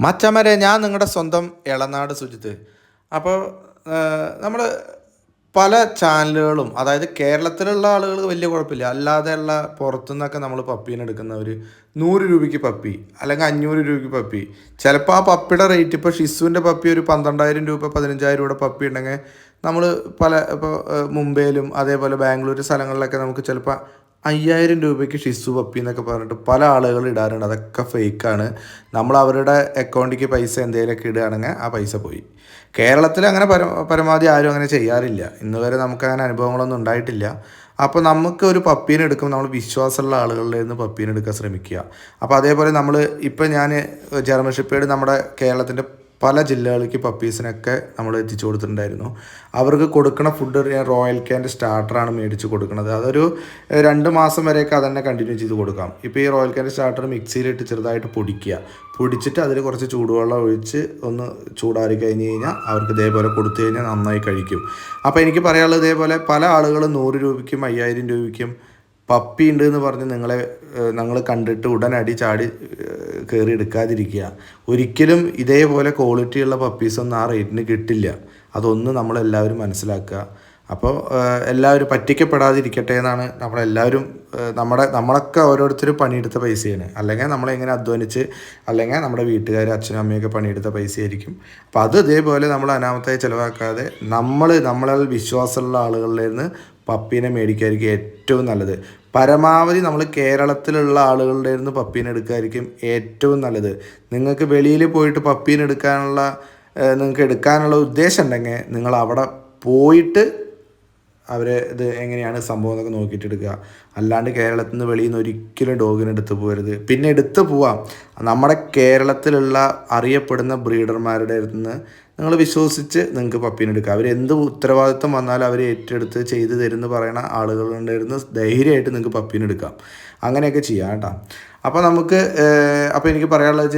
മച്ചമരെ ഞാൻ നിങ്ങളുടെ സ്വന്തം ഇളനാട് സുജിത്ത്. അപ്പോൾ നമ്മൾ പല ചാനലുകളും അതായത് കേരളത്തിലുള്ള ആളുകൾ വലിയ കുഴപ്പമില്ല അല്ലാതെയുള്ള പുറത്തുനിന്നൊക്കെ നമ്മൾ പപ്പീനെ എടുക്കുന്നവർ നൂറ് രൂപയ്ക്ക് പപ്പി അല്ലെങ്കിൽ അഞ്ഞൂറ് രൂപയ്ക്ക് പപ്പി. ചിലപ്പോൾ ആ പപ്പിയുടെ റേറ്റ് ഇപ്പോൾ ഷിസുവിന്റെ പപ്പി ഒരു പന്ത്രണ്ടായിരം രൂപ പതിനഞ്ചായിരം രൂപയുടെ പപ്പി ഉണ്ടെങ്കിൽ നമ്മൾ പല ഇപ്പോൾ മുംബൈയിലും അതേപോലെ ബാംഗ്ലൂർ സ്ഥലങ്ങളിലൊക്കെ നമുക്ക് ചിലപ്പോൾ അയ്യായിരം രൂപയ്ക്ക് ഷിസു പപ്പി എന്നൊക്കെ പറഞ്ഞിട്ട് പല ആളുകൾ ഇടാറുണ്ട്. അതൊക്കെ ഫേക്കാണ് നമ്മൾ അവരുടെ അക്കൗണ്ടിലേക്ക് പൈസ എന്തെങ്കിലുമൊക്കെ ഇടുകയാണെങ്കിൽ ആ പൈസ പോയി. കേരളത്തിൽ അങ്ങനെ പര പരമാവധി ആരും അങ്ങനെ ചെയ്യാറില്ല. ഇന്ന് വരെ നമുക്ക് അങ്ങനെ അനുഭവങ്ങളൊന്നും ഉണ്ടായിട്ടില്ല. അപ്പോൾ നമുക്ക് ഒരു പപ്പീനെ എടുക്കുമ്പോൾ നമ്മൾ വിശ്വാസമുള്ള ആളുകളുടെ നിന്ന് പപ്പീനെ എടുക്കാൻ ശ്രമിക്കുക. അപ്പോൾ അതേപോലെ നമ്മൾ ഇപ്പം ഞാൻ ജർമ്മൻ ഷിപ്പേഡ് നമ്മുടെ കേരളത്തിന്റെ പല ജില്ലകളിലേക്ക് പപ്പീസിനൊക്കെ നമ്മൾ എത്തിച്ചു കൊടുത്തിട്ടുണ്ടായിരുന്നു. അവർക്ക് കൊടുക്കുന്ന ഫുഡ് ഞാൻ റോയൽ ക്യാന്റെ സ്റ്റാർട്ടറാണ് മേടിച്ച് കൊടുക്കുന്നത്. അതൊരു രണ്ട് മാസം വരെയൊക്കെ അതന്നെ കണ്ടിന്യൂ ചെയ്ത് കൊടുക്കാം. ഇപ്പോൾ ഈ റോയൽ ക്യാന്റെ സ്റ്റാർട്ടർ മിക്സിയിലിട്ട് ചെറുതായിട്ട് പൊടിക്കുക. പൊടിച്ചിട്ട് അതിൽ കുറച്ച് ചൂടുവെള്ളം ഒഴിച്ച് ഒന്ന് ചൂടാറി കഴിഞ്ഞ് കഴിഞ്ഞാൽ അവർക്ക് ഇതേപോലെ കൊടുത്തു കഴിഞ്ഞാൽ നന്നായി കഴിക്കും. അപ്പോൾ എനിക്ക് പറയാനുള്ളത് ഇതേപോലെ പല ആളുകളും നൂറ് രൂപയ്ക്കും അയ്യായിരം രൂപയ്ക്കും പപ്പി ഉണ്ട് എന്ന് പറഞ്ഞ് നിങ്ങളെ ഞങ്ങൾ കണ്ടിട്ട് ഉടനടി ചാടി കയറി എടുക്കാതിരിക്കുക ഒരിക്കലും ഇതേപോലെ ക്വാളിറ്റിയുള്ള പപ്പീസൊന്നും ആ റേറ്റിന് കിട്ടില്ല. അതൊന്ന് നമ്മളെല്ലാവരും മനസ്സിലാക്കുക. അപ്പോൾ എല്ലാവരും പറ്റിക്കപ്പെടാതിരിക്കട്ടെ എന്നാണ് നമ്മളെല്ലാവരും നമ്മുടെ നമ്മളൊക്കെ ഓരോരുത്തരും പണിയെടുത്ത പൈസയാണ്. അല്ലെങ്കിൽ നമ്മളെങ്ങനെ അധ്വാനിച്ച് അല്ലെങ്കിൽ നമ്മുടെ വീട്ടുകാർ അച്ഛനും അമ്മയൊക്കെ പണിയെടുത്ത പൈസയായിരിക്കും. അപ്പോൾ അത് ഇതേപോലെ നമ്മൾ അനാമത്തായി ചിലവാക്കാതെ നമ്മൾ നമ്മളാൽ വിശ്വാസമുള്ള ആളുകളിൽ നിന്ന് പപ്പീനെ മേടിക്കായിരിക്കും ഏറ്റവും നല്ലത്. പരമാവധി നമ്മൾ കേരളത്തിലുള്ള ആളുകളുടെ നിന്ന് പപ്പീനെ എടുക്കായിരിക്കും ഏറ്റവും നല്ലത്. നിങ്ങൾക്ക് വെളിയിൽ പോയിട്ട് പപ്പീനെ എടുക്കാനുള്ള നിങ്ങൾക്ക് എടുക്കാനുള്ള ഉദ്ദേശം ഉണ്ടെങ്കിൽ നിങ്ങൾ അവിടെ പോയിട്ട് അവരെ ഇത് എങ്ങനെയാണ് സംഭവം എന്നൊക്കെ നോക്കിയിട്ട് എടുക്കുക അല്ലാണ്ട് കേരളത്തിൽ നിന്ന് വെളിയിൽ നിന്ന് ഒരിക്കലും ഡോഗിനെ എടുത്ത് പോകരുത്. പിന്നെ എടുത്ത് പോവാം. നമ്മുടെ കേരളത്തിലുള്ള അറിയപ്പെടുന്ന ബ്രീഡർമാരുടെ അടുത്ത് നിന്ന് നിങ്ങൾ വിശ്വസിച്ച് നിങ്ങൾക്ക് പപ്പീനെ എടുക്കുക അവർ എന്ത് ഉത്തരവാദിത്വം വന്നാലും അവർ ഏറ്റെടുത്ത് ചെയ്തു തരുമെന്ന് പറയുന്ന ആളുകളുടെ അടുത്ത് ധൈര്യമായിട്ട് നിങ്ങൾക്ക് പപ്പീനെ എടുക്കാം. അങ്ങനെയൊക്കെ ചെയ്യാം കേട്ടോ. അപ്പോൾ നമുക്ക് അപ്പോൾ എനിക്ക് പറയാനുള്ളത്